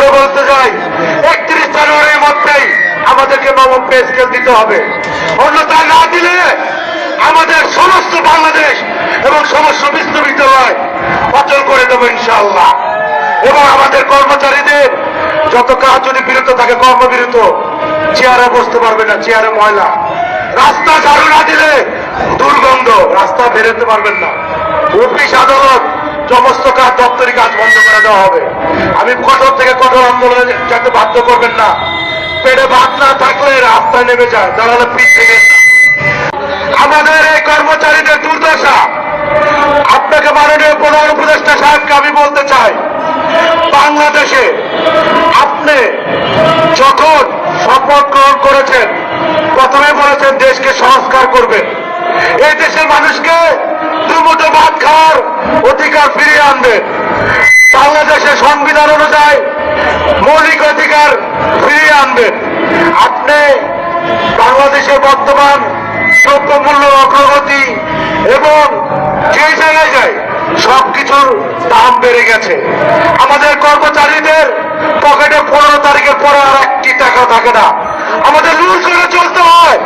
করে বলতে চাই, একত্রিশ জানুয়ারির মধ্যেই আমাদেরকে নবম পে স্কেল দিতে হবে। অন্যথায় না দিলে আমাদের সমস্ত বাংলাদেশ এবং সমস্ত বিশ্ববিদ্যালয় অচল করে দেবো ইনশাআল্লাহ। এবং আমাদের কর্মচারীদের যত কাজ যদি বিরত থাকে, কর্মবিরত, চেয়ারে বসতে পারবে না, চেয়ারে ময়লা। রাস্তা ঝাড়ু না দিলে দুর্গন্ধ, রাস্তা বেরোতে পারবেন না। অফিস আদালত সমস্ত কাজ দপ্তরি কাজ বন্ধ করে দেওয়া হবে। আমি কঠোর থেকে কঠোর আন্দোলনে যাতে বাধ্য করবেন না। পেটে ভাত না থাকলে রাস্তায় নেমে যায় দাঁড়ালে পিঠ থেকে আমাদের এই কর্মচারীদের দুর্দশা। আপনাকে মাননীয় প্রধান উপদেষ্টা সাহেবকে আমি বলতে চাই, বাংলাদেশে আপনি যখন শপথ গ্রহণ করেছেন, প্রথমে বলেছেন দেশকে সংস্কার করবেন। এই দেশের মানুষকে দুমুটো ভাত খাওয়ার অধিকার ফিরিয়ে আনবেন বাংলাদেশের সংবিধান অনুযায়ী মৌলিক অধিকার ফিরিয়ে আনবেন আপনি বাংলাদেশের বর্তমান দ্রব্যমূল্য অগ্রগতি এবং যে জায়গায় যায় সবকিছুর দাম বেড়ে গেছে। আমাদের কর্মচারীদের পকেটে পনেরো তারিখের পরে আর একটি টাকা থাকে না। আমাদের লুজ করে চলতে হয়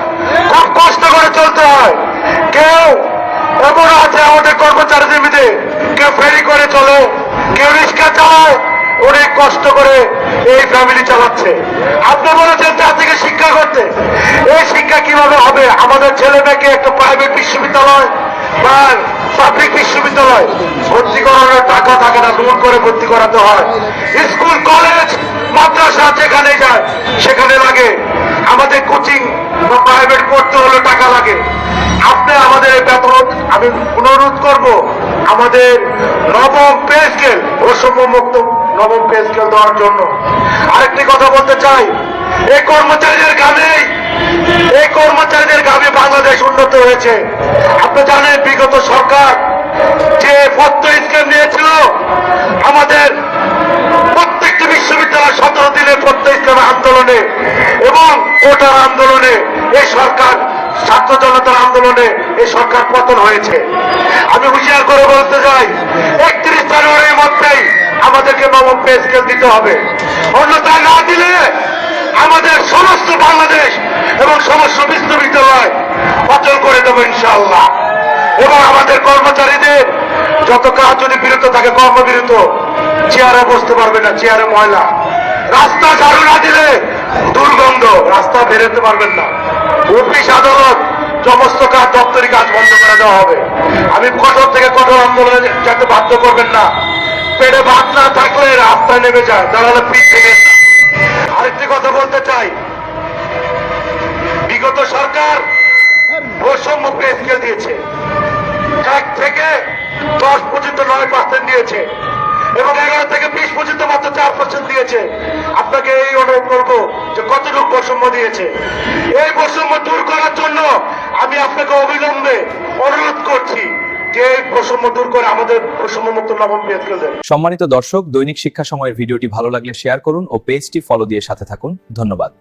খুব কষ্ট করে চলতে হয় কেউ এমন আছে আমাদের কর্মচারীদের মধ্যে কেউ ফেরি করে চলে। কেউ রিক্সা চালায় অনেক কষ্ট করে এই ফ্যামিলি চালাচ্ছে। আপনি বলেছেন তার থেকে শিক্ষা করতে। এই শিক্ষা কীভাবে হবে? আমাদের ছেলে মেয়েকে একটা প্রাইভেট বিশ্ববিদ্যালয় বা পাবলিক বিশ্ববিদ্যালয় ভর্তি করানোর টাকা থাকে না লোন করে ভর্তি করাতে হয়। স্কুল কলেজ মাদ্রাসা যেখানে যায় আমাদের নবম পে স্কেল বৈষম্য মুক্ত নবম পে স্কেল দেওয়ার জন্য। আরেকটি কথা বলতে চাই, এই কর্মচারীদের গ্রামেই এই কর্মচারীদের গ্রামে বাংলাদেশ উন্নত হয়েছে। আপনি জানেন, বিগত সরকার যে পত্র স্কিম নিয়েছিল, আমাদের প্রত্যেকটি বিশ্ববিদ্যালয় সতেরো দিনের পত্র ইসলাম আন্দোলনে এবং ওটার আন্দোলনে এই সরকার, ছাত্র জনতার আন্দোলনে এই সরকার পতন হয়েছে। আমি হুঁশিয়ার করে বলতে চাই, একত্রিশ জানুয়ারির মধ্যেই আমাদেরকে নবম পে স্কেল দিতে হবে। অন্যথায় না দিলে আমাদের সমস্ত বাংলাদেশ এবং সমস্ত বিশ্ববিদ্যালয় অচল করে দেবো ইনশাআল্লাহ। এবং আমাদের কর্মচারীদের যত কাজ যদি বিরত থাকে, কর্মবিরত, চেয়ারে বসতে পারবে না, চেয়ারে ময়লা। রাস্তা ঝাড়ু না দিলে দুর্গন্ধ, রাস্তা বেরোতে পারবেন না। অফিস আদালত সমস্ত কাজ দপ্তরি কাজ বন্ধ করে দেওয়া হবে। আমি কঠোর থেকে কঠোর আন্দোলনে যাতে বাধ্য করবেন না। পেটে ভাত না থাকলে রাস্তায় নেমে যায়, দাঁড়ালে পিঠ থেকে আরেকটি কথা বলতে চাই। বিগত সরকার বৈষম্য পে স্কেল দিয়েছে। এক থেকে দশ পর্যন্ত নয় পার্সেন্ট দিয়েছে এবং এগারো থেকে বিশ পর্যন্ত মাত্র চার পার্সেন্ট দিয়েছে। আপনাকে এই অনুরোধ করব যে কতটুকু বৈষম্য দিয়েছে। এই বৈষম্য দূর করার জন্য আমি আপনাকে অবিলম্বে অনুরোধ করছি সম্মানিত দর্শক, দৈনিক শিক্ষা সময়ের ভিডিওটি ভালো লাগলে শেয়ার করুন ও পেজটি ফলো দিয়ে সাথে থাকুন। ধন্যবাদ।